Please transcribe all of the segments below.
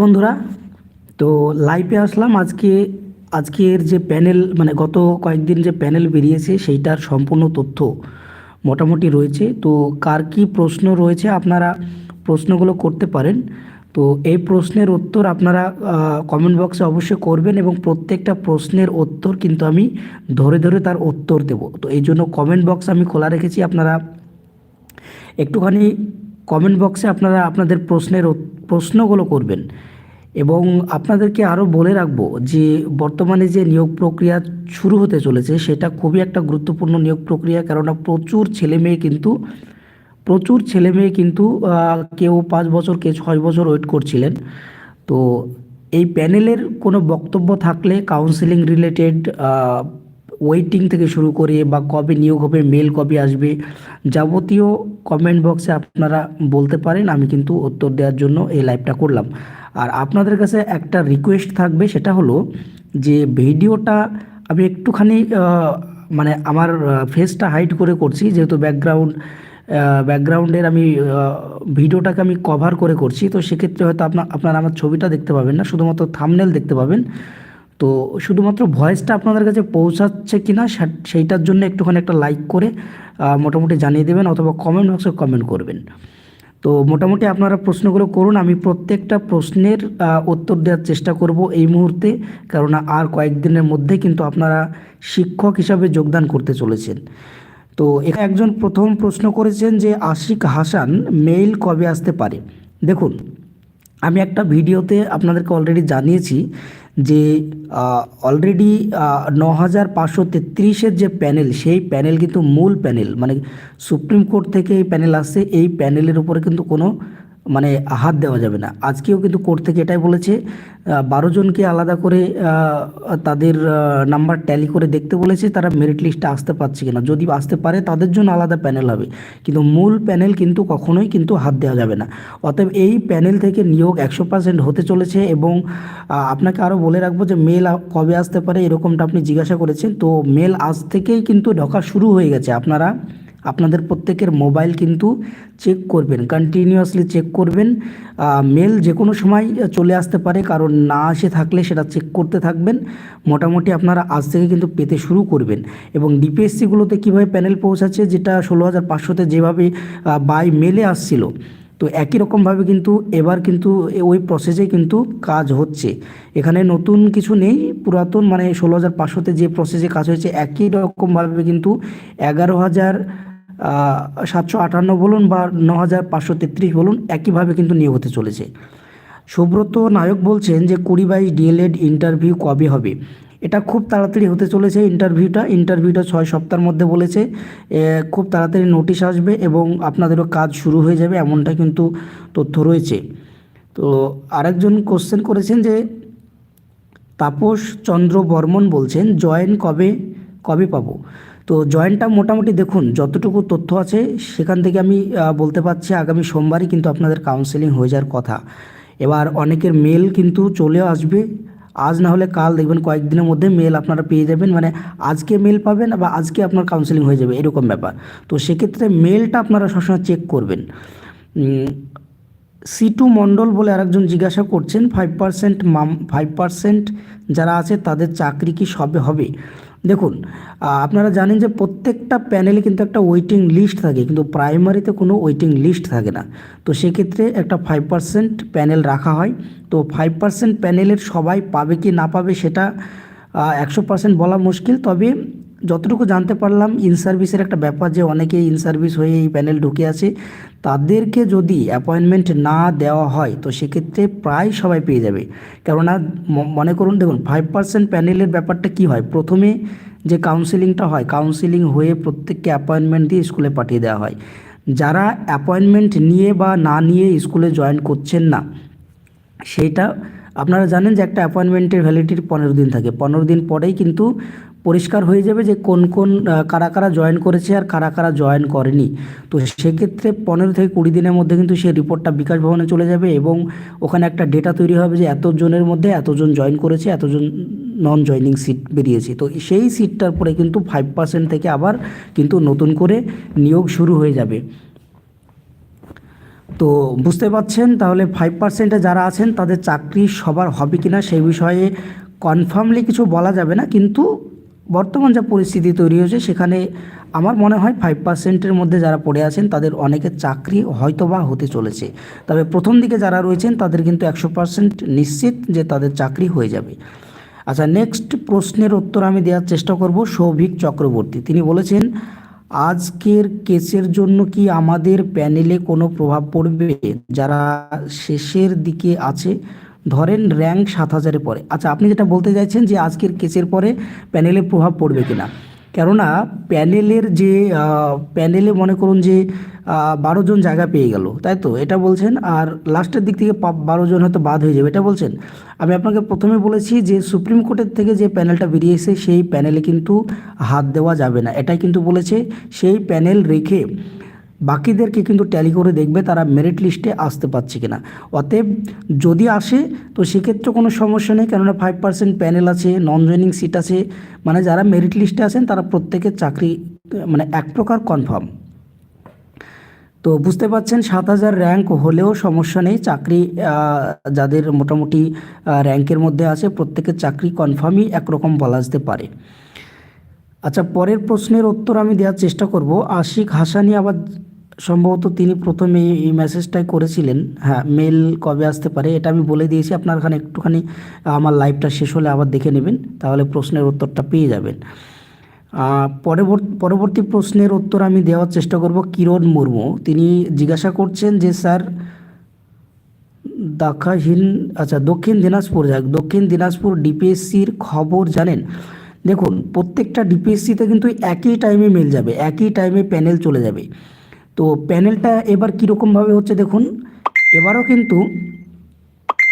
বন্ধুরা, তো লাইভে আসলাম। আজকে, আজকের যে প্যানেল মানে গত কয়েকদিন যে প্যানেল বেরিয়েছে, সেইটার সম্পূর্ণ তথ্য মোটামুটি রয়েছে। তো কার কী প্রশ্ন রয়েছে আপনারা প্রশ্নগুলো করতে পারেন। তো এই প্রশ্নের উত্তর আপনারা কমেন্ট বক্সে অবশ্যই করবেন এবং প্রত্যেকটা প্রশ্নের উত্তর কিন্তু আমি ধরে ধরে তার উত্তর দেব। তো এই জন্য কমেন্ট বক্স আমি খোলা রেখেছি। আপনারা একটুখানি কমেন্ট বক্সে আপনারা আপনাদের প্রশ্নের প্রশ্নগুলো করবেন। এবং আপনাদেরকে আরও বলে রাখব যে, বর্তমানে যে নিয়োগ প্রক্রিয়া শুরু হতে চলেছে, সেটা খুবই একটা গুরুত্বপূর্ণ নিয়োগ প্রক্রিয়া। কেননা প্রচুর ছেলে মেয়ে কিন্তু, প্রচুর ছেলে মেয়ে কিন্তু কেউ পাঁচ বছর, কেউ ছয় বছর ওয়েট করছিলেন। তো এই প্যানেলের কোনো বক্তব্য থাকলে কাউন্সিলিং রিলেটেড ওয়েটিং থেকে শুরু করে বা কবে নিয়োগ হবে মেল কবে আসবে, যাবতীয় কমেন্ট বক্সে আপনারা বলতে পারেন, আমি কিন্তু উত্তর দেওয়ার জন্য এই লাইভটা করলাম। আর আপনাদের কাছে একটা রিকোয়েস্ট থাকবে, সেটা হলো যে ভিডিওটা আমি একটুখানি মানে আমার ফেসটা হাইড করে করছি, যেহেতু ব্যাকগ্রাউন্ড ব্যাকগ্রাউন্ডের আমি ভিডিওটাকে আমি কভার করে করছি, তো সেক্ষেত্রে হয়তো আপনার আপনারা আমার ছবিটা দেখতে পাবেন না, শুধুমাত্র থামনেল দেখতে পাবেন। তো শুধুমাত্র ভয়েসটা আপনাদের কাছে পৌঁছাচ্ছে কি না সেইটার জন্য একটুখানি একটা লাইক করে মোটামুটি জানিয়ে দেবেন অথবা কমেন্ট বক্সে কমেন্ট করবেন। তো মোটামুটি আপনারা প্রশ্নগুলো করুন, আমি প্রত্যেকটা প্রশ্নের উত্তর দেওয়ার চেষ্টা করব এই মুহূর্তে, কেননা আর কয়েকদিনের মধ্যে কিন্তু আপনারা শিক্ষক হিসাবে যোগদান করতে চলেছেন। তো এখানে একজন প্রথম প্রশ্ন করেছেন যে, আশিক হাসান মেইল কবে আসতে পারে? দেখুন, আমি একটা ভিডিওতে আপনাদেরকে অলরেডি জানিয়েছি যে অলরেডি ন হাজার পাঁচশো তেত্রিশের যে প্যানেল সেই প্যানেল কিন্তু মূল প্যানেল মানে সুপ্রিম কোর্ট থেকে এই প্যানেল আসছে, এই প্যানেলের উপরে কিন্তু কোনো মানে হাত দেওয়া যাবে না। আজকেও কিন্তু কোর্ট থেকে এটাই বলেছে বারো জনকে আলাদা করে তাদের নাম্বার ট্যালি করে দেখতে বলেছে, তারা মেরিট লিস্টে আসতে পারছে কিনা। যদি আসতে পারে, তাদের জন্য আলাদা প্যানেল হবে। কিন্তু মূল প্যানেল কিন্তু কখনোই কিন্তু হাত দেওয়া যাবে না। অতএব এই প্যানেল থেকে নিয়োগ একশো পার্সেন্ট হতে চলেছে এবং আপনাকে আরও বলে রাখব যে মেল কবে আসতে পারে, এরকমটা আপনি জিজ্ঞাসা করেছেন। তো মেল আজ থেকেই কিন্তু ঢোকা শুরু হয়ে গেছে। আপনারা আপনাদের প্রত্যেকের মোবাইল কিন্তু চেক করবেন কন্টিনিউয়াসলি চেক করবেন। মেল যে কোনো সময় চলে আসতে পারে, কারণ না আসে থাকলে সেটা চেক করতে থাকবেন। মোটামুটি আপনারা আজ থেকে কিন্তু পেতে শুরু করবেন। এবং ডিপিএসসিগুলোতে কীভাবে প্যানেল পৌঁছাচ্ছে, যেটা ষোলো হাজার পাঁচশোতে যেভাবে বাই মেলে আসছিল, তো একই রকমভাবে কিন্তু এবার কিন্তু ওই প্রসেসে কিন্তু কাজ হচ্ছে। এখানে নতুন কিছু নেই, পুরাতন মানে ষোলো হাজার পাঁচশোতে যে প্রসেসে কাজ হয়েছে, একই রকমভাবে কিন্তু এগারো হাজার সাতশো আটান্ন বলুন বা ন হাজার পাঁচশো তেত্রিশ বলুন, একইভাবে কিন্তু নিয়োগ হতে চলেছে। সুব্রত নায়ক বলছেন যে কুড়ি বাইশ ডিএলএড ইন্টারভিউ কবে হবে? এটা খুব তাড়াতাড়ি হতে চলেছে ইন্টারভিউটা। ইন্টারভিউটা ছয় সপ্তাহের মধ্যে বলেছে। খুব তাড়াতাড়ি নোটিশ আসবে এবং আপনাদেরও কাজ শুরু হয়ে যাবে এমনটা কিন্তু তথ্য রয়েছে। তো আরেকজন কোশ্চেন করেছেন যে তাপস চন্দ্র বর্মন বলছেন, জয়েন কবে কবে পাবো? তো জয়েন্টটা মোটামুটি দেখুন যতটুকু তথ্য আছে সেখান থেকে আমি বলতে পারছি আগামী সোমবারই কিন্তু আপনাদের কাউন্সেলিং হয়ে যাওয়ার কথা। এবার অনেকের মেল কিন্তু চলেও আসবে। আজ না হলে কাল দেখবেন কয়েকদিনের মধ্যে মেল আপনারা পেয়ে যাবেন। মানে আজকে মেল পাবেন বা আজকে আপনার কাউন্সেলিং হয়ে যাবে এরকম ব্যাপার। তো সেক্ষেত্রে মেলটা আপনারা সবসময় চেক করবেন। উম, সিটু মণ্ডল বলে আরেকজন জিজ্ঞাসা করছেন five percent ma'am five percent যারা আছে তাদের চাকরি কি সবে হবে? দেখুন আপনারা জানেন যে প্রত্যেকটা প্যানেলে কিন্তু একটা ওয়েটিং লিস্ট থাকে, কিন্তু প্রাইমারিতে কোনো ওয়েটিং লিস্ট থাকে না। তো সেক্ষেত্রে একটা ফাইভ পার্সেন্ট প্যানেল রাখা হয়। তো ফাইভ পার্সেন্ট প্যানেলের সবাই পাবে কি না পাবে সেটা একশো পার্সেন্ট বলা মুশকিল। তবে যতটুকু জানতে পারলাম ইন সার্ভিসের একটা ব্যাপার যে অনেকে ইন সার্ভিস হয়ে এই প্যানেল ঢুকে আছে। তাদেরকে যদি অ্যাপয়েন্টমেন্ট না দেওয়া হয়, তো সেক্ষেত্রে প্রায় সবাই পেয়ে যাবে। কেননা মনে করুন, দেখুন ফাইভ পার্সেন্ট প্যানেলের ব্যাপারটা কি হয়? প্রথমে যে কাউন্সিলিংটা হয় কাউন্সিলিং হয়ে প্রত্যেককে অ্যাপয়েন্টমেন্ট দিয়ে স্কুলে পাঠিয়ে দেওয়া হয়। যারা অ্যাপয়েন্টমেন্ট নিয়ে বা না নিয়ে স্কুলে জয়েন করছেন না, সেইটা, আপনারা জানেন যে একটা অ্যাপয়েন্টমেন্টের ভ্যালিডিটি পনেরো দিন থাকে। পনেরো দিন পরেই কিন্তু পরিষ্কার হয়ে যাবে যে কোন কোন কারা কারা জয়েন করেছে আর কারা কারা জয়েন করেনি। তো সেক্ষেত্রে পনেরো থেকে কুড়ি দিনের মধ্যে কিন্তু সেই রিপোর্টটা বিকাশ ভবনে চলে যাবে এবং ওখানে একটা ডেটা তৈরি হবে যে এতজনের মধ্যে এতজন জয়েন করেছে, এতজন নন জয়নিং সিট বেরিয়েছে। তো সেই সিটটার পরে কিন্তু ফাইভ পার্সেন্ট থেকে আবার কিন্তু নতুন করে নিয়োগ শুরু হয়ে যাবে। তো বুঝতে পারছেন? তাহলে ফাইভ পার্সেন্টে যারা আছেন, তাদের চাকরি সবার হবে কিনা সেই বিষয়ে কনফার্মলি কিছু বলা যাবে না, কিন্তু বর্তমান যা পরিস্থিতি তৈরি হয়েছে, সেখানে আমার মনে হয় ফাইভ পার্সেন্টের মধ্যে যারা পড়ে আছেন, তাদের অনেকের চাকরি হয়তোবা হতে চলেছে। তবে প্রথম দিকে যারা রয়েছেন, তাদের কিন্তু একশো পার্সেন্ট নিশ্চিত যে তাদের চাকরি হয়ে যাবে। আচ্ছা নেক্সট প্রশ্নের উত্তর আমি দেওয়ার চেষ্টা করব সৌভিক চক্রবর্তী। তিনি বলেছেন, আজকের কেসের জন্য কি আমাদের প্যানেলে কোনো প্রভাব পড়বে? যারা শেষের দিকে আছে ধরেন র্যাঙ্ক সাত হাজারের পরে। আচ্ছা আপনি যেটা বলতে চাইছেন যে আজকের কেসের পরে প্যানেলে প্রভাব পড়বে কিনা? কেননা প্যানেলের যে প্যানেলে মনে করুন যে বারো জন জায়গা পেয়ে গেল, তাই তো? এটা বলছেন, আর লাস্টের দিক থেকে বারো জন হয়তো বাদ হয়ে যাবে, এটা বলছেন? আমি আপনাকে প্রথমে বলেছি যে সুপ্রিম কোর্টের থেকে যে প্যানেলটা বেরিয়েছে সেই প্যানেলে কিন্তু হাত দেওয়া যাবে না। এটাই কিন্তু বলেছে, সেই প্যানেল রেখে বাকিদেরকে কিন্তু ট্যালি করে দেখবে তারা মেরিট লিস্টে আসতে পারছে কিনা। অতএব যদি আসে, তো সেক্ষেত্রে কোনো সমস্যা নেই, কেননা ফাইভ পার্সেন্ট প্যানেল আছে নন জয়নিং সিট আছে মানে যারা মেরিট লিস্টে আছেন, তারা প্রত্যেকের চাকরি মানে এক প্রকার কনফার্ম তো বুঝতে পারছেন, সাত হাজার র্যাঙ্ক হলেও সমস্যা নেই, চাকরি যাদের মোটামুটি র্যাঙ্কের মধ্যে আছে, প্রত্যেকের চাকরি কনফার্মই একরকম বলা যেতে পারে। আচ্ছা পরের প্রশ্নের উত্তর আমি দেওয়ার চেষ্টা করব। আশিক হাসানি আবার সম্ভবত তিনি প্রথমে এই মেসেজটাই করেছিলেন। হ্যাঁ মেল কবে আসতে পারে এটা আমি বলে দিয়েছি। আপনার এখানে একটুখানি আমার লাইভটা শেষ হলে আবার দেখে নেবেন, তাহলে প্রশ্নের উত্তরটা পেয়ে যাবেন। পরবর্তী প্রশ্নের উত্তর আমি দেওয়ার চেষ্টা করব কিরণ মুর্মু। তিনি জিজ্ঞাসা করছেন যে, স্যার দাখাহীন আচ্ছা দক্ষিণ দিনাজপুর যাক। দক্ষিণ দিনাজপুর ডিপিএসসির খবর জানেন? দেখুন, প্রত্যেকটা ডিপিএসসিতে কিন্তু একই টাইমে মেল যাবে, একই টাইমে প্যানেল চলে যাবে। তো প্যানেলটা এবার কীরকমভাবে হচ্ছে দেখুন, এবারও কিন্তু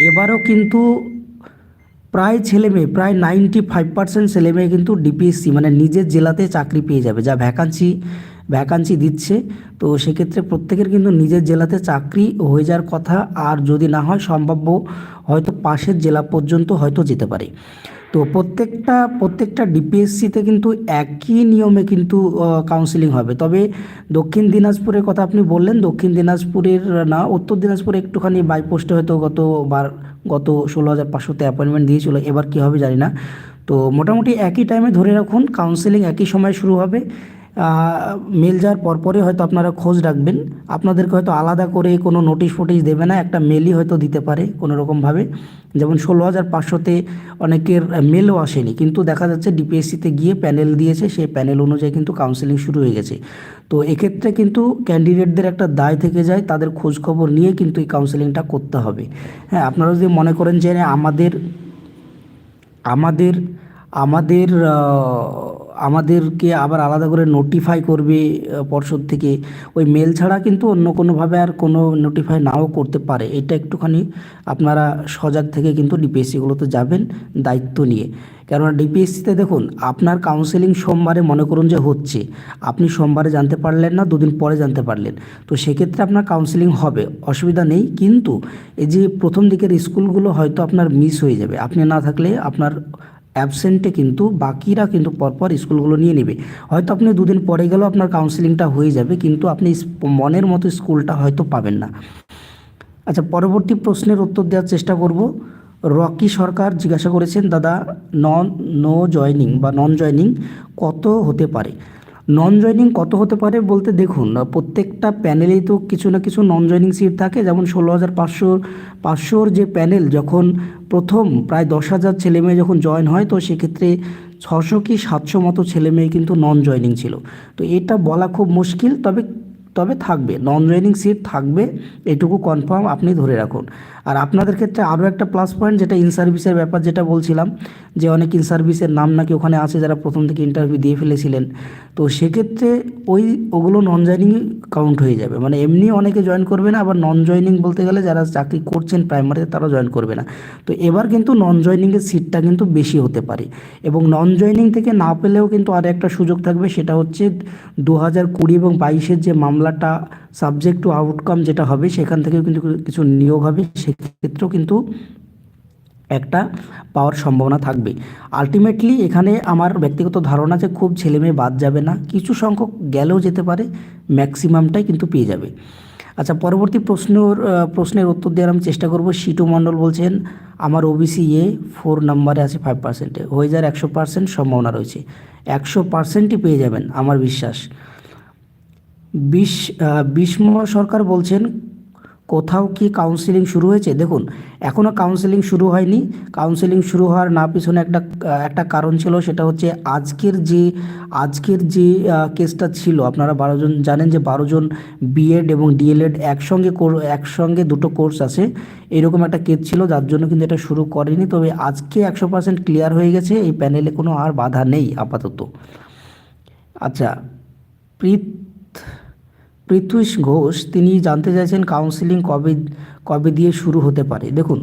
এবারও কিন্তু প্রায় ছেলে মেয়ে, প্রায় নাইনটি ফাইভ পার্সেন্ট ছেলে মেয়ে কিন্তু ডিপিএসসি মানে নিজের জেলাতে চাকরি পেয়ে যাবে, যা ভ্যাকান্সি ভ্যাকান্সি দিচ্ছে। তো সেক্ষেত্রে প্রত্যেকের কিন্তু নিজের জেলাতে চাকরি হয়ে যাওয়ার কথা, আর যদি না হয়, সম্ভাব্য হয়তো পাশের জেলা পর্যন্ত হয়তো যেতে পারে। তো প্রত্যেকটা প্রত্যেকটা ডিপিএসসিতে কিন্তু একই নিয়মে কিন্তু কাউন্সিলিং হবে। তবে দক্ষিণ দিনাজপুরের কথা আপনি বললেন, দক্ষিণ দিনাজপুরের, না, উত্তর দিনাজপুরে একটুখানি বাইপোস্টে হয়তো গতবার গত ষোলো হাজার পাঁচশোতে অ্যাপয়েন্টমেন্ট দিয়েছিল, এবার কী হবে জানি না। তো মোটামুটি একই টাইমে ধরে রাখুন কাউন্সেলিং একই সময় শুরু হবে। মেল যাওয়ার পরপরই হয়তো আপনারা খোঁজ রাখবেন। আপনাদেরকে হয়তো আলাদা করে কোনো নোটিশ ফোটিশ দেবে না, একটা মেলই হয়তো দিতে পারে কোনো রকমভাবে যেমন ষোলো হাজার পাঁচশোতে অনেকের মেলও আসেনি, কিন্তু দেখা যাচ্ছে ডিপিএসসিতে গিয়ে প্যানেল দিয়েছে, সেই প্যানেল অনুযায়ী কিন্তু কাউন্সেলিং শুরু হয়ে গেছে। তো এক্ষেত্রে কিন্তু ক্যান্ডিডেটদের একটা দায় থেকে যায়, তাদের খোঁজ খবর নিয়ে কিন্তু এই কাউন্সেলিংটা করতে হবে। হ্যাঁ আপনারা যদি মনে করেন যে আমাদের আমাদের আমাদের আমাদেরকে আবার আলাদা করে নোটিফাই করবে পর্ষদ থেকে। ওই মেল ছাড়া কিন্তু অন্য কোনোভাবে আর কোনো নোটিফাই নাও করতে পারে। এটা একটুখানি আপনারা সজাগ থেকে কিন্তু ডিপিএসসিগুলোতে যাবেন দায়িত্ব নিয়ে। কেননা ডিপিএসসিতে দেখুন, আপনার কাউন্সেলিং সোমবারে মনে করুন যে হচ্ছে। আপনি সোমবারে জানতে পারলেন না, দুদিন পরে জানতে পারলেন। তো সেক্ষেত্রে আপনার কাউন্সেলিং হবে, অসুবিধা নেই। কিন্তু এই যে প্রথম দিকের স্কুলগুলো হয়তো আপনার মিস হয়ে যাবে। আপনি না থাকলে আপনার অ্যাবসেন্টে কিন্তু বাকিরা কিন্তু পরপর স্কুলগুলো নিয়ে নেবে। হয়তো আপনি দুদিন পরে গেলেও আপনার কাউন্সেলিংটা হয়ে যাবে, কিন্তু আপনি মনের মতো স্কুলটা হয়তো পাবেন না। আচ্ছা পরবর্তী প্রশ্নের উত্তর দেওয়ার চেষ্টা করব। রকি সরকার জিজ্ঞাসা করেছেন, দাদা, নন নো জয়নিং বা নন জয়নিং কত হতে পারে? নন জয়নিং কত হতে পারে বলতে দেখুন প্রত্যেকটা প্যানেলেই তো কিছু না কিছু নন জয়নিং সিট থাকে। যেমন ষোলো হাজার পাঁচশো, পাঁচশোর যে প্যানেল যখন প্রথম প্রায় দশ হাজার ছেলে মেয়ে যখন জয়েন হয়, তো সেক্ষেত্রে ছশো কি সাতশো মতো ছেলে মেয়ে কিন্তু নন জয়নিং ছিল। তো এটা বলা খুব মুশকিল, তবে তবে থাকবে নন জয়নিং সিট থাকবে, এটুকু কনফার্ম আপনি ধরে রাখুন। আর আপনাদের ক্ষেত্রে আরও একটা প্লাস পয়েন্ট যেটা ইন সার্ভিসের ব্যাপার যেটা বলছিলাম, যে অনেক ইন সার্ভিসের নাম নাকি ওখানে আছে যারা প্রথম থেকে ইন্টারভিউ দিয়ে ফেলেছিলেন। তো সেক্ষেত্রে ওই, ওগুলো নন জয়নিং কাউন্ট হয়ে যাবে। মানে এমনি অনেকে জয়েন করবে না, আবার নন জয়নিং বলতে গেলে যারা চাকরি করছেন প্রাইমারিতে তারা জয়েন করবে না। তো এবার কিন্তু নন জয়নিংয়ের সিটটা কিন্তু বেশি হতে পারে। এবং নন জয়নিং থেকে না পেলেও কিন্তু আর একটা সুযোগ থাকবে, সেটা হচ্ছে দু হাজার কুড়ি এবং বাইশের যে মামলাটা সাবজেক্ট টু আউটকাম যেটা হবে, সেখান থেকেও কিন্তু কিছু নিয়োগ হবে, সেক্ষেত্রেও কিন্তু একটা পাওয়ার সম্ভাবনা থাকবে। আলটিমেটলি এখানে আমার ব্যক্তিগত ধারণা যে খুব ছেলে মেয়ে বাদ যাবে না, কিছু সংখ্যক গেলেও যেতে পারে ম্যাক্সিমামটাই কিন্তু পেয়ে যাবে। আচ্ছা পরবর্তী প্রশ্নর প্রশ্নের উত্তর দেওয়ার আমি চেষ্টা করব। সিটু মণ্ডল বলছেন, আমার ওবিসি এ ফোর নাম্বারে আছে ফাইভ পার্সেন্টে হয়ে যাওয়ার একশো পার্সেন্ট সম্ভাবনা রয়েছে। একশো পার্সেন্টই পেয়ে যাবেন, আমার বিশ্বাস। বিশ আহ, বিস্ম সরকার বলছেন কোথাও কি কাউন্সিলিং শুরু হয়েছে? দেখুন এখনও কাউন্সিলিং শুরু হয়নি। কাউন্সিলিং শুরু হওয়ার না পিছনে একটা একটা কারণ ছিল সেটা হচ্ছে আজকের যে আজকের যে কেসটা ছিল আপনারা বারোজন জানেন যে বারোজন বিএড এবং ডিএলএড একসঙ্গে একসঙ্গে দুটো কোর্স আছে। এরকম একটা কেস ছিল যার জন্য কিন্তু এটা শুরু করেনি। তবে আজকে একশো পার্সেন্ট ক্লিয়ার হয়ে গেছে এই প্যানেলে কোনো আর বাধা নেই আপাতত। আচ্ছা প্রীত পৃথ্বীশ ঘোষ, তিনি জানতে চাইছেন কাউন্সিলিং কবে কবে দিয়ে শুরু হতে পারে। দেখুন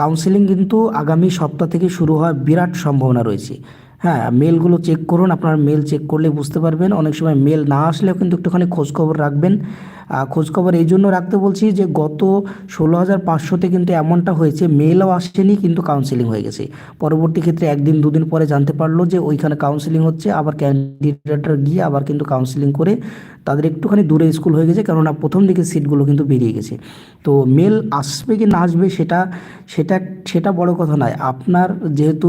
কাউন্সিলিং কিন্তু আগামী সপ্তাহ থেকে শুরু হওয়ার বিরাট সম্ভাবনা রয়েছে। হ্যাঁ মেলগুলো চেক করুন, আপনার মেল চেক করলে বুঝতে পারবেন। অনেক সময় মেল না আসলেও কিন্তু একটুখানি খোঁজখবর রাখবেন। খোঁজখবর এই জন্য রাখতে বলছি যে, গত ষোলো হাজার পাঁচশোতে কিন্তু এমনটা হয়েছে মেলও আসেনি, কিন্তু কাউন্সিলিং হয়ে গেছে। পরবর্তী ক্ষেত্রে একদিন, দুদিন পরে জানতে পারল যে, ওইখানে কাউন্সিলিং হচ্ছে, আবার ক্যান্ডিডেটরা গিয়ে আবার কিন্তু কাউন্সিলিং করে তাদের একটুখানি দূরে স্কুল হয়ে গেছে, কেননা প্রথম দিকে সিটগুলো কিন্তু বেরিয়ে গেছে। তো মেল আসবে কি না আসবে সেটা সেটা সেটা বড় কথা নয়। আপনার যেহেতু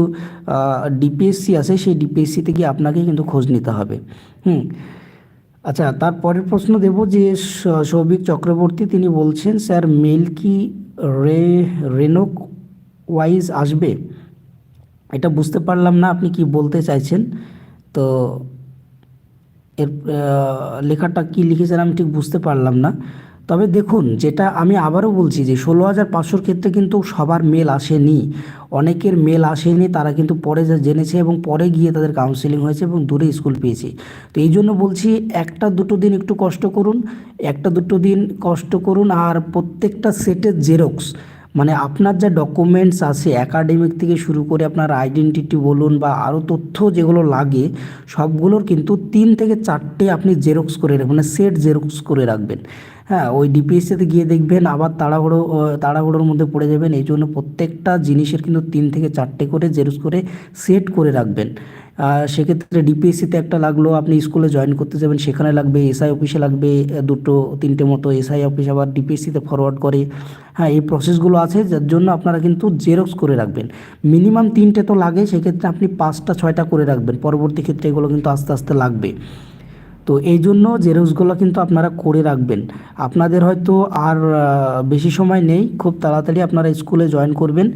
ডিপিএসসি আছে, সেই ডিপিএসসিতে গিয়ে আপনাকে কিন্তু খোঁজ নিতে হবে। হুম। আচ্ছা তারপরের প্রশ্ন দেব যে সৌভিক চক্রবর্তী তিনি বলছেন, স্যার, মেল কি রে রেনোক ওয়াইজ আসবে? এটা বুঝতে পারলাম না, আপনি কি বলতে চাইছেন? তো এর লেখাটা কি লিখেছেন আমি ঠিক বুঝতে পারলাম না। তবে দেখুন, যেটা আমি আবারও বলছি যে ষোলো হাজার পাঁচশোর ক্ষেত্রে কিন্তু সবার মেল আসেনি। অনেকের মেল আসেনি, তারা কিন্তু পরে জেনেছে এবং পরে গিয়ে তাদের কাউন্সিলিং হয়েছে এবং দূরে স্কুল পেয়েছে। তো এই জন্য বলছি, একটা দুটো দিন একটু কষ্ট করুন, একটা দুটো দিন কষ্ট করুন, আর প্রত্যেকটা সেটের জেরক্স মানে আপনার যা ডকুমেন্টস আছে একাডেমিক থেকে শুরু করে আপনার আইডেন্টিটি বলুন বা আরও তথ্য যেগুলো লাগে, সবগুলোর কিন্তু তিন থেকে চারটে আপনি জেরক্স করে রাখবেন মানে সেট জেরক্স করে রাখবেন। হ্যাঁ ওই ডিপিএসসিতে গিয়ে দেখবেন, আবার তাড়াহুড়ো তাড়াহুড়োর মধ্যে পড়ে যাবেন এই জন্য প্রত্যেকটা জিনিসের কিন্তু তিন থেকে চারটে করে জেরক্স করে সেট করে রাখবেন। সেক্ষেত্রে ডিপিএসসিতে একটা লাগল, আপনি স্কুলে জয়েন করতে যাবেন, সেখানে লাগবে এসআই অফিসে লাগবে দুটো, তিনটে মতো এসআই অফিস আবার ডিপিএসসিতে ফরওয়ার্ড করে। হ্যাঁ এই প্রসেসগুলো আছে, যার জন্য আপনারা কিন্তু জেরক্স করে রাখবেন। মিনিমাম তিনটে তো লাগে, সেক্ষেত্রে আপনি পাঁচটা, ছয়টা করে রাখবেন। পরবর্তী ক্ষেত্রে এগুলো কিন্তু আস্তে আস্তে লাগবে। তো এই জন্য জেরক্সগুলো কিন্তু আপনারা করে রাখবেন। আপনাদের হয়তো আর বেশি সময় নেই, খুব তাড়াতাড়ি আপনারা স্কুলে জয়েন করবেন।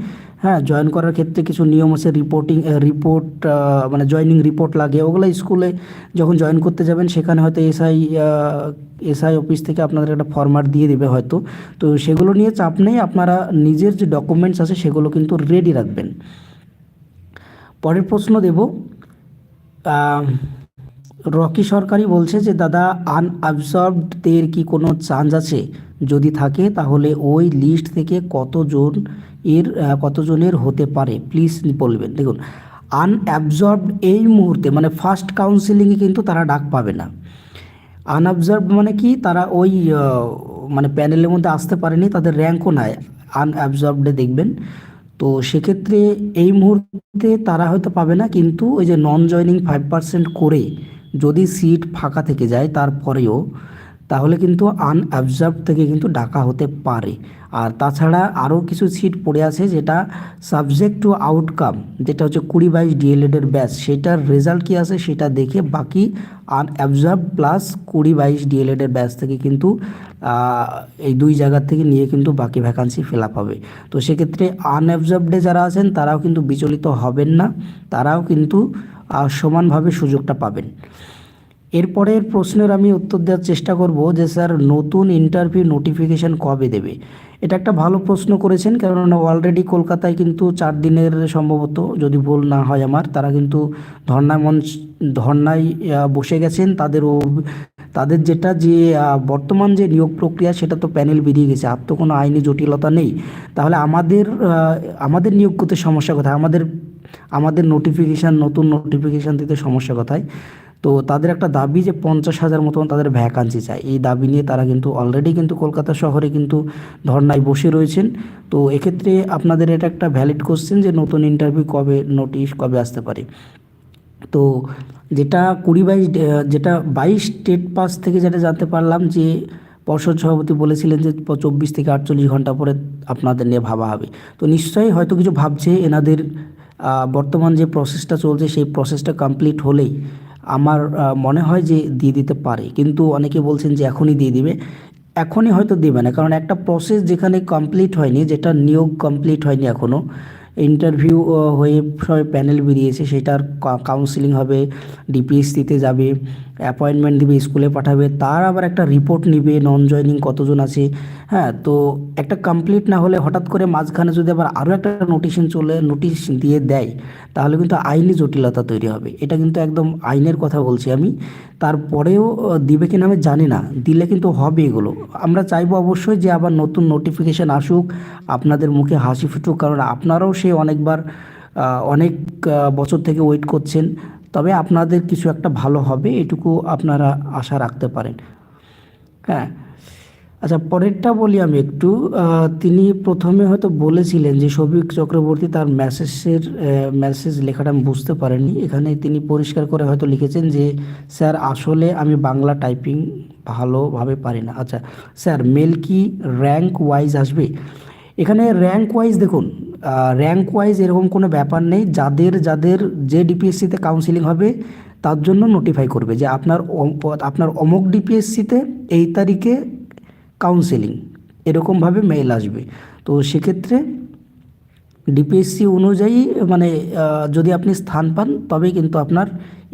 হ্যাঁ জয়েন করার ক্ষেত্রে কিছু নিয়ম আছে রিপোর্টিং রিপোর্ট মানে জয়েনিং রিপোর্ট লাগে। ওগুলো স্কুলে যখন জয়েন করতে যাবেন, সেখানে হয়তো এসআই এসআই অফিস থেকে আপনাদের একটা ফরম্যাট দিয়ে দেবে হয়তো। তো সেগুলো নিয়ে চাপ নেই, আপনারা নিজের যে ডকুমেন্টস আছে, সেগুলো কিন্তু রেডি রাখবেন। পরের প্রশ্ন দেব রকি সরকারি বলছে যে, দাদা আনঅবজর্বডদের কি কোনো চান্স আছে? যদি থাকে, তাহলে ওই লিস্ট থেকে কতজন এর কতজনের হতে পারে? প্লিজ বলবেন। দেখুন আনঅ্যাবজর্বড এই মুহূর্তে মানে ফার্স্ট কাউন্সিলিংয়ে কিন্তু তারা ডাক পাবে না। আনঅবজার্ভ মানে কি? তারা ওই মানে প্যানেলের মধ্যে আসতে পারেনি, তাদের র্যাঙ্কও নাই। আনঅবজার্ভডে দেখবেন। তো সেক্ষেত্রে এই মুহূর্তে তারা হয়তো পাবে না, কিন্তু ওই যে নন জয়নিং ফাইভ পার্সেন্ট করে যদি সিট ফাঁকা থেকে যায় তারপরেও, তাহলে কিন্তু আনঅবজার্ভ থেকে কিন্তু ডাকা হতে পারে। আর তাছাড়া আরও কিছু সিট পড়ে আছে যেটা সাবজেক্ট টু আউটকাম যেটা হচ্ছে কুড়ি বাইশ ডিএলএডের ব্যাচ সেটার রেজাল্ট কী আছে সেটা দেখে বাকি আনঅবজার্ভ প্লাস কুড়ি বাইশ ডিএলএডের ব্যাচ থেকে কিন্তু এই দুই জায়গার থেকে নিয়ে কিন্তু বাকি ভ্যাকান্সি ফিল আপ হবে। তো সেক্ষেত্রে আনঅবজার্ভডে যারা আছেন, তারাও কিন্তু বিচলিত হবেন না। তারাও কিন্তু সমানভাবে সুযোগটা পাবেন। এরপরের প্রশ্নের আমি উত্তর দেওয়ার চেষ্টা করব যে, স্যার, নতুন ইন্টারভিউ নোটিফিকেশন কবে দেবে? এটা একটা ভালো প্রশ্ন করেছেন, কেননা অলরেডি কলকাতায় কিন্তু চার দিনের সম্ভবত যদি ভুল না হয় আমার, তারা কিন্তু ধর্নায় মঞ্চ, ধর্নায় বসে গেছেন, তাদের তাদের যেটা যে বর্তমান যে নিয়োগ প্রক্রিয়া, সেটা তো প্যানেল বেরিয়ে গেছে, আর তো কোনো আইনি জটিলতা নেই। তাহলে আমাদের আমাদের নিয়োগ করতে সমস্যা কোথায়? আমাদের আমাদের নোটিফিকেশান নতুন নোটিফিকেশান দিতে সমস্যা কোথায়? তো তাদের একটা দাবি যে পঞ্চাশ হাজার মতন তাদের ভ্যাকান্সি চায় এই দাবি নিয়ে তারা কিন্তু অলরেডি কিন্তু কলকাতা শহরে কিন্তু ধর্নায় বসে রয়েছেন। তো এক্ষেত্রে আপনাদের এটা একটা ভ্যালিড কোশ্চেন যে নতুন ইন্টারভিউ কবে নোটিশ কবে আসতে পারে? তো যেটা কুড়ি বাইশ, যেটা বাইশ স্টেট পাস থেকে যেটা জানতে পারলাম যে পর্ষদ সভাপতি বলেছিলেন যে চব্বিশ থেকে আটচল্লিশ ঘণ্টা পরে আপনাদের নিয়ে ভাবা হবে। তো নিশ্চয়ই হয়তো কিছু ভাবছে এনাদের বর্তমান যে প্রসেসটা চলছে, সেই প্রসেসটা কমপ্লিট হলেই আমার মনে হয় যে দিয়ে দিতে পারে। কিন্তু অনেকে বলছেন যে এখনই দিয়ে দিবে। এখনই হয়তো দেবে না, কারণ একটা প্রসেস যেখানে কমপ্লিট হয়নি, যেটা নিয়োগ কমপ্লিট হয়নি এখনও ইন্টারভিউ হয়ে সবাই প্যানেল বেরিয়েছে, সেটার কাউন্সিলিং হবে ডিপিএসসিতে যাবে অ্যাপয়েন্টমেন্ট দিবে, স্কুলে পাঠাবে, তার আবার একটা রিপোর্ট নিবে নন জয়নিং কতজন আছে হ্যাঁ? তো একটা কমপ্লিট না হলে হঠাৎ করে মাঝখানে যদি আবার আরও একটা নোটিশন চলে নোটিশ দিয়ে দেয়, তাহলে কিন্তু আইনি জটিলতা তৈরি হবে। এটা কিন্তু একদম আইনের কথা বলছি আমি। তারপরেও দিবে কিনা আমি জানি না, দিলে কিন্তু হবে এগুলো। আমরা চাইব অবশ্যই যে আবার নতুন নোটিফিকেশান আসুক, আপনাদের মুখে হাসি ফুটুক, কারণ আপনারাও সে অনেকবার অনেক বছর থেকে ওয়েট করছেন। তবে আপনাদের কিছু একটা ভালো হবে, এটুকু আপনারা আশা রাখতে পারেন। হ্যাঁ আচ্ছা পরেরটা বলি আমি একটু। তিনি প্রথমে হয়তো বলেছিলেন যে সৌভিক চক্রবর্তী তার মেসেজের মেসেজ লেখাটা আমি বুঝতে পারিনি। এখানে তিনি পরিষ্কার করে হয়তো লিখেছেন যে, স্যার, আসলে আমি বাংলা টাইপিং ভালোভাবে পারি না। আচ্ছা স্যার মেল কি র্যাঙ্ক ওয়াইজ আসবে? এখানে র্যাঙ্ক ওয়াইজ দেখুন র্যাঙ্ক ওয়াইজ এরকম কোনো ব্যাপার নেই, যাদের যাদের যে ডিপিএসসিতে কাউন্সিলিং হবে, তার জন্য নোটিফাই করবে যে আপনার আপনার অমুক ডিপিএসসিতে এই তারিখে কাউন্সেলিং এরকমভাবে মেল আসবে। তো সেক্ষেত্রে ডিপিএসসি অনুযায়ী মানে যদি আপনি স্থান পান তবে কিন্তু আপনার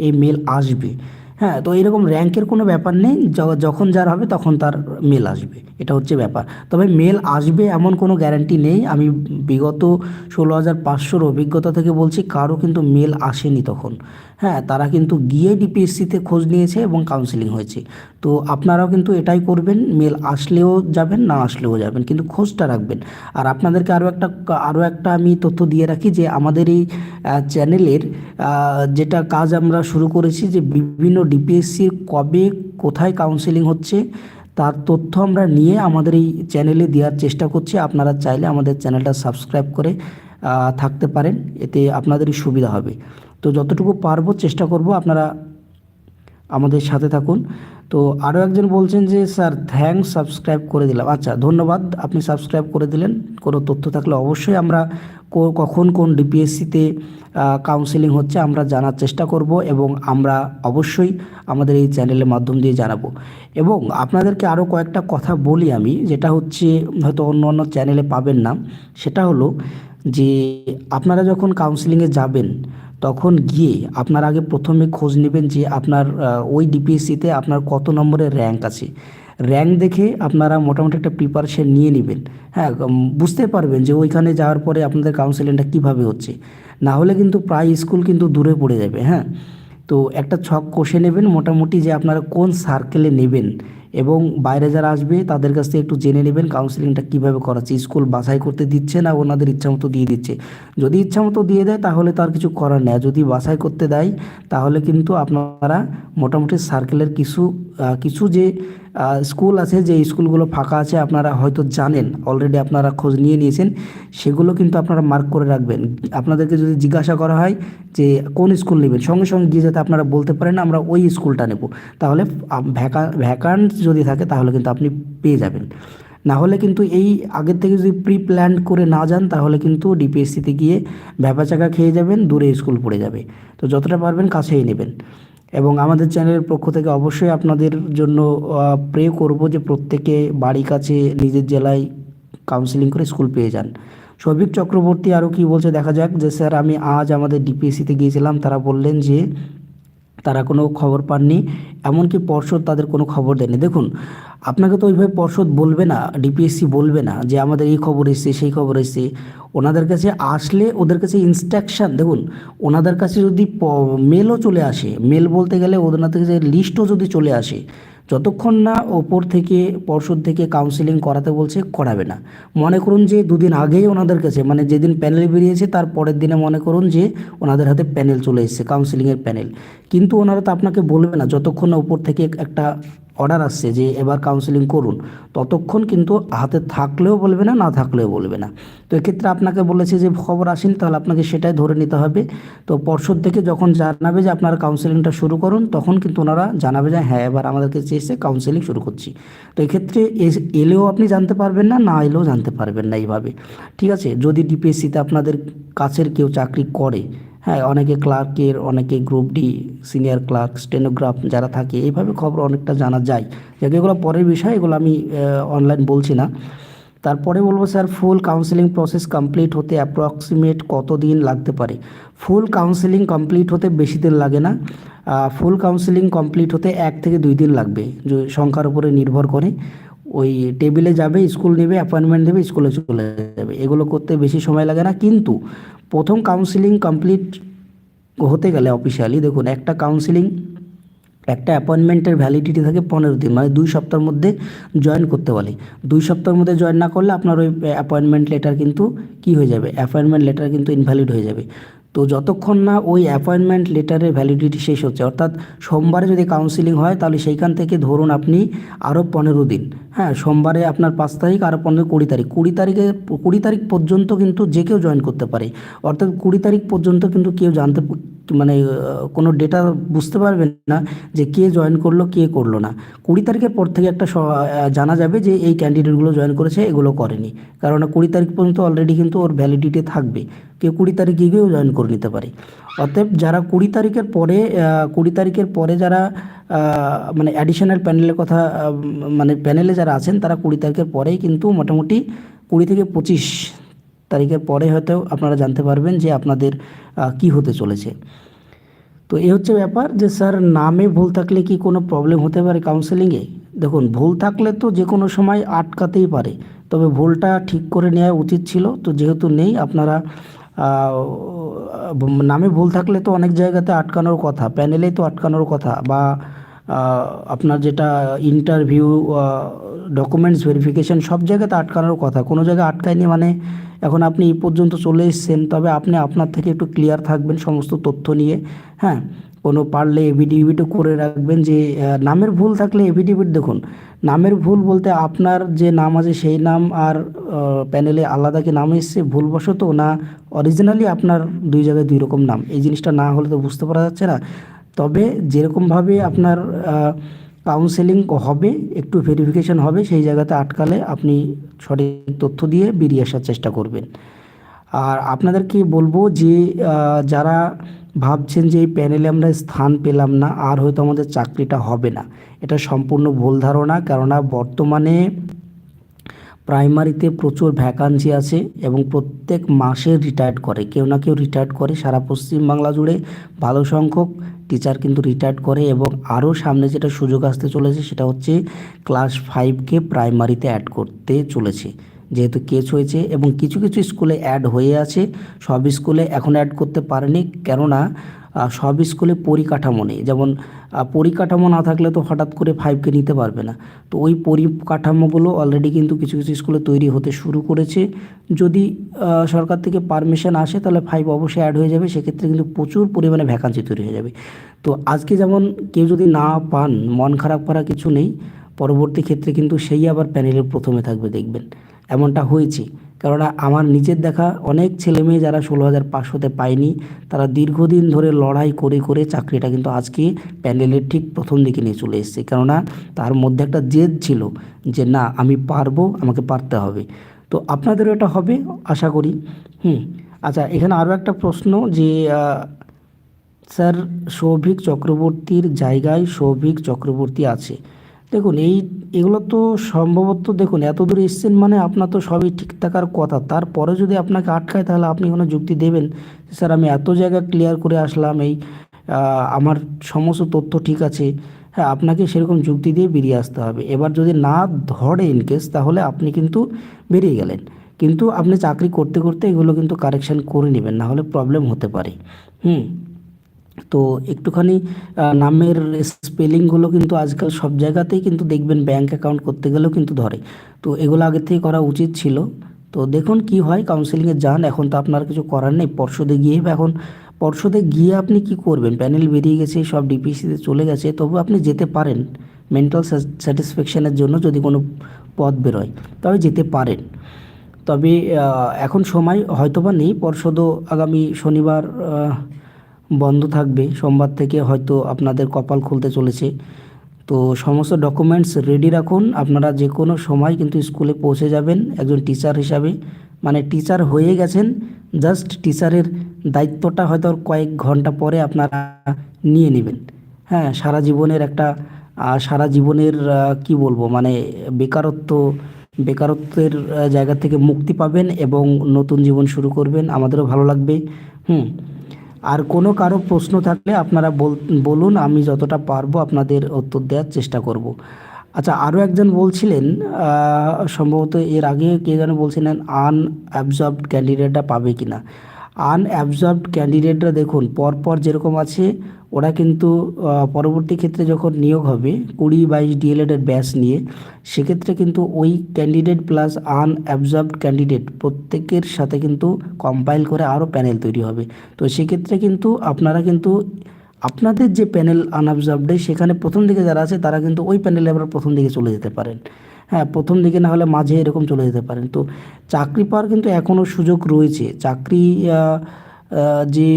এই মেল আসবে। হ্যাঁ তো এরকম র্যাঙ্কের কোনো ব্যাপার নেই। যখন যার হবে তখন তার মেল আসবে। এটা হচ্ছে ব্যাপার। তবে মেল আসবে এমন কোনো গ্যারান্টি নেই। আমি বিগত ষোলো হাজার পাঁচশোর অভিজ্ঞতা থেকে বলছি কারও কিন্তু মেল আসেনি তখন। হ্যাঁ তারা কিন্তু গিয়ে ডিপিএসসিতে খোঁজ নিয়েছে এবং কাউন্সিলিং হয়েছে। তো আপনারাও কিন্তু এটাই করবেন। মেল আসলেও যাবেন, না আসলেও যাবেন। কিন্তু খোঁজটা রাখবেন। আর আপনাদেরকে আরও একটা আরও একটা আমি তথ্য দিয়ে রাখি যে আমাদের এই চ্যানেলের যেটা কাজ আমরা শুরু করেছি যে বিভিন্ন ডিপিএসসির কবে কোথায় কাউন্সেলিং হচ্ছে, তার তথ্য আমরা নিয়ে আমাদের এই চ্যানেলে দেওয়ার চেষ্টা করছি। আপনারা চাইলে আমাদের চ্যানেলটা সাবস্ক্রাইব করে থাকতে পারেন, এতে আপনাদেরই সুবিধা হবে। তো যতটুকু পারব চেষ্টা করব আপনারা আমাদের সাথে থাকুন। তো আরও একজন বলছেন যে, স্যার থ্যাঙ্কস সাবস্ক্রাইব করে দিলাম। আচ্ছা ধন্যবাদ, আপনি সাবস্ক্রাইব করে দিলেন। কোনো তথ্য থাকলে অবশ্যই আমরা কখন কোন ডিপিএসসিতে কাউন্সিলিং হচ্ছে, আমরা জানার চেষ্টা করব এবং আমরা অবশ্যই আমাদের এই চ্যানেলের মাধ্যম দিয়ে জানাব। এবং আপনাদেরকে আরও কয়েকটা কথা বলি আমি, যেটা হচ্ছে, হয়তো অন্য অন্য চ্যানেলে পাবেন না। সেটা হলো যে, আপনারা যখন কাউন্সিলিংয়ে যাবেন, তখন গিয়ে আপনার আগে প্রথমে খোঁজ নেবেন যে আপনার ওই ডিপিএসসিতে আপনার কত নম্বরের র্যাঙ্ক আছে। র্যাঙ্ক দেখে আপনারা মোটামুটি একটা প্রিপারেশন নিয়ে নেবেন। হ্যাঁ বুঝতে পারবেন যে ওইখানে যাওয়ার পরে আপনাদের কাউন্সিলিংটা কীভাবে হচ্ছে। না হলে কিন্তু প্রায় স্কুল কিন্তু দূরে পড়ে যাবে হ্যাঁ? তো একটা ছক কষে নেবেন মোটামুটি যে আপনারা কোন সার্কেলে নেবেন এবং বাইরে যারা আসবে তাদের কাছ থেকে একটু জেনে নেবেন কাউন্সিলিংটা কীভাবে করাচ্ছে স্কুল বাছাই করতে দিচ্ছে না ওনাদের ইচ্ছা মতো দিয়ে দিচ্ছে? যদি ইচ্ছা মতো দিয়ে দেয় তাহলে তো আর কিছু করার নেই যদি বাছাই করতে দেয় তাহলে কিন্তু আপনারা মোটামুটি সার্কেলের কিছু কিছু যে স্কুল আছে, যে স্কুলগুলো ফাঁকা আছে, আপনারা হয়তো জানেন অলরেডি আপনারা খোঁজ নিয়ে নিয়েছেন, সেগুলো কিন্তু আপনারা মার্ক করে রাখবেন। আপনাদেরকে যদি জিজ্ঞাসা করা হয় যে কোন স্কুল নেবেন, সঙ্গে সঙ্গে গিয়ে যাতে আপনারা বলতে পারেন, আমরা ওই স্কুলটা নেব। তাহলে ভ্যাকা ভ্যাকান্ট যদি থাকে, তাহলে কিন্তু আপনি পেয়ে যাবেন। না হলে কিন্তু এই আগের থেকে যদি প্রি প্ল্যান করে না যান, তাহলে কিন্তু ডিপিএসসিতে গিয়ে ভ্যাপাচাকা খেয়ে যাবেন, দূরে স্কুল পড়ে যাবে। তো যতটা পারবেন, কাছেই নেবেন। এবং আমাদের চ্যানেলের পক্ষ থেকে অবশ্যই আপনাদের জন্য প্রে করব যে প্রত্যেকে বাড়ি কাছে নিজের জেলায় কাউন্সিলিং করে স্কুল পেয়ে যান। সৌভিক চক্রবর্তী আরও কি বলছে দেখা যাক যে, স্যার আমি আজ আমাদের ডিপিএসসিতে গিয়েছিলাম, তারা বললেন যে তারা কোনো খবর পাননি, এমনকি পর্ষদ তাদের কোনো খবর দেয়নি। দেখুন, আপনাকে তো ওইভাবে পর্ষদ বলবে না, ডিপিএসসি বলবে না যে আমাদের এই খবর এসছে, সেই খবর এসছে। ওনাদের কাছে আসলে ওদের কাছে ইনস্ট্রাকশান দেখুন, ওনাদের কাছে যদি মেলও চলে আসে মেল বলতে গেলে ওনাদের কাছে লিস্টও যদি চলে আসে, যতক্ষণ না ওপর থেকে, পর্ষদ থেকে কাউন্সিলিং করাতে বলছে, করাবে না। মনে করুন যে দুদিন আগেই ওনাদের কাছে মানে যেদিন প্যানেল বেরিয়েছে, তার পরের দিনে মনে করুন যে ওনাদের হাতে প্যানেল চলে এসেছে কাউন্সিলিংয়ের প্যানেল কিন্তু ওনারা তো আপনাকে বলবে না যতক্ষণ না উপর থেকে একটা অর্ডার আসছে যে এবার কাউন্সেলিং করুন, ততক্ষণ কিন্তু হাতে থাকলেও বলবে না না থাকলেও বলবে না। তো এক্ষেত্রে আপনাকে বলেছে যে খবর আসেন, তাহলে আপনাকে সেটাই ধরে নিতে হবে। তো পর্ষদ থেকে যখন জানাবে যে আপনারা কাউন্সেলিংটা শুরু করুন, তখন কিন্তু ওনারা জানাবে যে হ্যাঁ এবার আমাদেরকে চেয়েছে কাউন্সেলিং শুরু করছি। তো এক্ষেত্রে এলেও আপনি জানতে পারবেন না না এলেও জানতে পারবেন না এইভাবে। ঠিক আছে? যদি ডিপিএসসিতে আপনাদের কাছের কেউ চাকরি করে হ্যাঁ অনেকে ক্লার্কের, অনেকে group D senior clerk stenograph যারা থাকে, এইভাবে খবর অনেকটা জানা যায়। যাকে, এগুলো পরের বিষয়, এগুলো আমি অনলাইন বলছি না। তারপরে বলব, sir full counselling process complete হতে অ্যাপ্রক্সিমেট কতদিন লাগতে পারে? ফুল কাউন্সেলিং কমপ্লিট হতে বেশি দিন লাগে না। ফুল কাউন্সেলিং কমপ্লিট হতে এক থেকে দুই দিন লাগবে। যে সংখ্যার উপরে নির্ভর করে, ওই টেবিলে যাবে স্কুল নেবে অ্যাপয়েন্টমেন্ট দেবে স্কুলে চলে যাবে। এগুলো করতে বেশি সময় লাগে না। কিন্তু প্রথম কাউন্সিলিং কমপ্লিট হতে গেলে অফিসিয়ালি দেখুন, একটা কাউন্সিলিং একটা অ্যাপয়েন্টমেন্টের ভ্যালিডিটি থাকে পনেরো দিন মানে দুই সপ্তাহের মধ্যে জয়েন করতে বলে দুই সপ্তাহের মধ্যে জয়েন না করলে আপনার ওই অ্যাপয়েন্টমেন্ট লেটার কিন্তু কি হয়ে যাবে? অ্যাপয়েন্টমেন্ট লেটার কিন্তু ইনভ্যালিড হয়ে যাবে। তো যতক্ষণ না ওই অ্যাপয়েন্টমেন্ট লেটারের ভ্যালিডিটি শেষ হচ্ছে, অর্থাৎ সোমবারে যদি কাউন্সিলিং হয়, তাহলে সেইখান থেকে ধরুন আপনি আরও পনেরো দিন। হ্যাঁ সোমবারে আপনার পাঁচ তারিখ আরও পনেরো কুড়ি তারিখ। কুড়ি তারিখে, কুড়ি তারিখ পর্যন্ত কিন্তু যে কেউ জয়েন করতে পারে। অর্থাৎ কুড়ি তারিখ পর্যন্ত কিন্তু কেউ জানতে মানে কোনো ডেটা বুঝতে পারবেন না যে কে জয়েন করল, কে করল না। কুড়ি তারিখের পর থেকে একটা জানা যাবে যে এই ক্যান্ডিডেটগুলো জয়েন করেছে, এগুলো করেনি। কারণ কুড়ি তারিখ পর্যন্ত অলরেডি কিন্তু ওর ভ্যালিডিটি থাকবে। কেউ কুড়ি তারিখ গিয়েও জয়েন করে নিতে পারে। অতএব যারা কুড়ি তারিখের পরে কুড়ি তারিখের পরে যারা মানে অ্যাডিশনাল প্যানেলের কথা মানে প্যানেলে যারা আছেন, তারা কুড়ি তারিখের পরেই কিন্তু মোটামুটি কুড়ি থেকে পঁচিশ তারিখের পরে হয়তো আপনারা জানতে পারবেন যে আপনাদের কি হতে চলেছে। তো এ হচ্ছে ব্যাপার যে, স্যার, নামে ভুল থাকলে কি কোনো প্রবলেম হতে পারে কাউন্সেলিংয়ে দেখুন, ভুল থাকলে তো যে কোনো সময় আটকাতেই পারে, তবে ভুলটা ঠিক করে নেওয়া উচিত ছিল। তো যেহেতু নেই, আপনারা নামে ভুল থাকলে তো অনেক জায়গাতে আটকানোর কথা, প্যানেলেই তো আটকানোর কথা বা আপনার যেটা ইন্টারভিউ ডকুমেন্টস ভেরিফিকেশন সব জায়গাতে আটকানোর কথা, কোনো জায়গায় আটকায়নি মানে এখন আপনি এই পর্যন্ত চলে এসছেন, তবে আপনি আপনার থেকে একটু ক্লিয়ার থাকবেন সমস্ত তথ্য নিয়ে হ্যাঁ? কোনো পারলে এভিডিভিটও করে রাখবেন যে নামের ভুল থাকলে এভিডিভিট দেখুন। নামের ভুল বলতে আপনার যে নাম আছে সেই নাম আর প্যানেলে আলাদা কি নাম এসছে, ভুলবশত না অরিজিনালি আপনার দুই জায়গায় দুই রকম নাম। এই জিনিসটা না হলে তো বুঝতে পারা যাচ্ছে না। তবে যেরকমভাবে আপনার কাউন্সেলিং হবে, একটু ভেরিফিকেশন হবে, সেই জায়গাতে আটকালে আপনি সঠিক তথ্য দিয়ে বেরিয়ে আসার চেষ্টা করবেন। আর আপনাদেরকে বলব যে যারা ভাবছেন যে এই প্যানেলে আমরা স্থান পেলাম না, আর হয়তো আমাদের চাকরিটা হবে না। এটা সম্পূর্ণ ভুল ধারণা, কেননা বর্তমানে প্রাইমারিতে প্রচুর ভ্যাকান্সি আছে এবং প্রত্যেক মাসে রিটায়ার্ড করে। কেউ না কেউ রিটায়ার্ড করে সারা পশ্চিমবাংলা জুড়ে ভালো সংখ্যক টিচার কিন্তু রিটায়ার্ড করে এবং আরও সামনে যেটা সুযোগ আসতে চলেছে সেটা হচ্ছে ক্লাস ফাইভকে প্রাইমারিতে অ্যাড করতে চলেছে। যেহেতু কেস হয়েছে এবং কিছু কিছু স্কুলে অ্যাড হয়ে আছে, সব স্কুলে এখন অ্যাড করতে পারেনি। কেননা সব স্কুলে পরিকাঠামো নেই। যেমন পরিকাঠামো না থাকলে তো হঠাৎ করে ফাইভকে নিতে পারবে না। তো ওই পরিকাঠামোগুলো অলরেডি কিন্তু কিছু কিছু স্কুলে তৈরি হতে শুরু করেছে। যদি সরকার থেকে পারমিশন আসে, তাহলে ফাইভ অবশ্যই অ্যাড হয়ে যাবে। সেক্ষেত্রে কিন্তু প্রচুর পরিমাণে ভ্যাকান্সি তৈরি হয়ে যাবে। তো আজকে যেমন কেউ যদি না পান, মন খারাপ করা কিছু নেই পরবর্তী ক্ষেত্রে কিন্তু সেই আবার প্যানেলের প্রথমে থাকবে, দেখবেন। এমনটা হয়েছে। কেননা আমার নিজের দেখা অনেক ছেলে মেয়ে যারা ষোলো হাজার পাঁচশোতে পায়নি, তারা দীর্ঘদিন ধরে লড়াই করে করে চাকরিটা কিন্তু আজকে প্যানেলের ঠিক প্রথম দিকে নিয়ে চলে এসেছে। কেননা তার মধ্যে একটা জেদ ছিল যে, না, আমি পারব, আমাকে পারতে হবে। তো আপনাদেরও এটা হবে, আশা করি। হুম আচ্ছা এখানে আরও একটা প্রশ্ন যে স্যার, সৌভিক চক্রবর্তীর জায়গায় সৌভিক চক্রবর্তী আছে। দেখুন, এই এগুলো তো সম্ভবত দেখুন এত দূরে এসছেন মানে আপনার তো সবই ঠিক থাকার কথা। তারপরে যদি আপনাকে আটকায়, তাহলে আপনি কোনো যুক্তি দেবেন স্যার, আমি এত জায়গা ক্লিয়ার করে আসলাম, এই আমার সমস্ত তথ্য ঠিক আছে। হ্যাঁ আপনাকে সেরকম যুক্তি দিয়ে বেরিয়ে আসতে হবে। এবার যদি না ধরে ইনকেস তাহলে আপনি কিন্তু বেরিয়ে গেলেন। কিন্তু আপনি চাকরি করতে করতে এগুলো কিন্তু কারেকশান করে নেবেন না হলে প্রবলেম হতে পারে। হুম? তো একটুখানি নামের স্পেলিংগুলো কিন্তু আজকাল সব জায়গাতেই কিন্তু দেখবেন ব্যাংক অ্যাকাউন্ট করতে গেলেও কিন্তু ধরে। তো এগুলো আগে থেকে করা উচিত ছিল। তো দেখুন কি হয় কাউন্সেলিংয়ে যান, এখন তো আপনার কিছু করার নেই। পর্ষদে গিয়ে এখন পর্ষদে গিয়ে আপনি কি করবেন? প্যানেল বেরিয়ে গেছে, সব ডিপিসিতে চলে গেছে, তবু আপনি যেতে পারেন। মেন্টাল স্যাটিসফ্যাকশানের জন্য যদি কোনো পথ বেরোয়, তবে যেতে পারেন। তবে এখন সময় হয়তোবা নেই। পর্ষদও আগামী শনিবার বন্ধ থাকবে। সোমবার থেকে হয়তো আপনাদের কপাল খুলতে চলেছে। তো সমস্ত ডকুমেন্টস রেডি রাখুন। আপনারা যে কোনো সময় কিন্তু স্কুলে পৌঁছে যাবেন একজন টিচার হিসাবে। মানে টিচার হয়ে গেছেন জাস্ট টিচারের দায়িত্বটা হয়তো কয়েক ঘণ্টা পরে আপনারা নিয়ে নেবেন। হ্যাঁ সারা জীবনের একটা সারা জীবনের কি বলব? মানে বেকারত্ব, বেকারত্বের জায়গা থেকে মুক্তি পাবেন এবং নতুন জীবন শুরু করবেন। আমাদেরও ভালো লাগবে। হুম। আর কোনো কারও প্রশ্ন থাকলে আপনারা বল- বলুন, আমি যতটা পারব আপনাদের উত্তর দেওয়ার চেষ্টা করব। আচ্ছা আরও একজন বলছিলেন সম্ভবত এর আগে কে যেন বলছিলেন আনঅ্যাবজর্বড ক্যান্ডিডেটটা পাবে কি না আনঅ্যাবজর্বড ক্যান্ডিডেটরা দেখুন, পরপর যেরকম আছে ওরা কিন্তু পরবর্তী ক্ষেত্রে যখন নিয়োগ হবে, কুড়ি বাইশ ডিএলএডের ব্যাচ নিয়ে, সেক্ষেত্রে কিন্তু ওই ক্যান্ডিডেট প্লাস আনঅ্যাবজর্বড ক্যান্ডিডেট প্রত্যেকের সাথে কিন্তু কম্পাইল করে আরও প্যানেল তৈরি হবে। তো সেক্ষেত্রে কিন্তু আপনারা কিন্তু, আপনাদের যে প্যানেল আনঅবজার্ভডে সেখানে প্রথম দিকে যারা আছে, তারা কিন্তু ওই প্যানেলে আবার প্রথম দিকে চলে যেতে পারেন। হ্যাঁ প্রথম দিকে না হলে মাঝে এরকম চলে যেতে পারেন। তো চাকরি পাওয়ার কিন্তু এখনও সুযোগ রয়েছে। চাকরি যে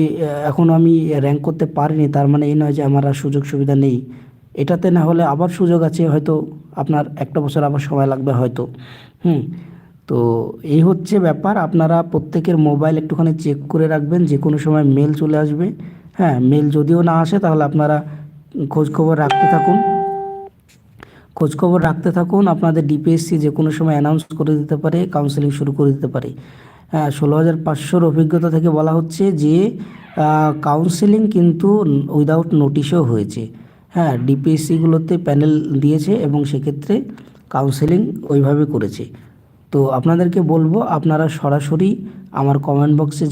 এখন আমি র্যাঙ্ক করতে পারিনি, তার মানে এই নয় যে আমার আর সুযোগ সুবিধা নেই। এটাতে না হলে আবার সুযোগ আছে, হয়তো আপনার একটা বছর আবার সময় লাগবে হয়তো। হুম, তো এই হচ্ছে ব্যাপার। আপনারা প্রত্যেকের মোবাইল একটুখানি চেক করে রাখবেন, যে কোনো সময় মেল চলে আসবে। হ্যাঁ মেল যদিও না আসে, তাহলে আপনারা খোঁজখবর রাখতে থাকুন। খোঁজখবর রাখতে থাকুন, আপনাদের ডিপিএসসি যে কোনো সময় অ্যানাউন্স করে দিতে পারে কাউন্সেলিং শুরু করে দিতে পারে। ষোলো হাজার পাঁচশোর অভিজ্ঞতা থেকে বলা হচ্ছে যে কাউন্সেলিং কিন্তু উইদাউট নোটিশও হয়েছে। হ্যাঁ ডিপিএসসিগুলোতে প্যানেল দিয়েছে এবং সেক্ষেত্রে কাউন্সেলিং ওইভাবে করেছে। তো আপনাদেরকে বলব, আপনারা সরাসরি আমার কমেন্ট বক্সে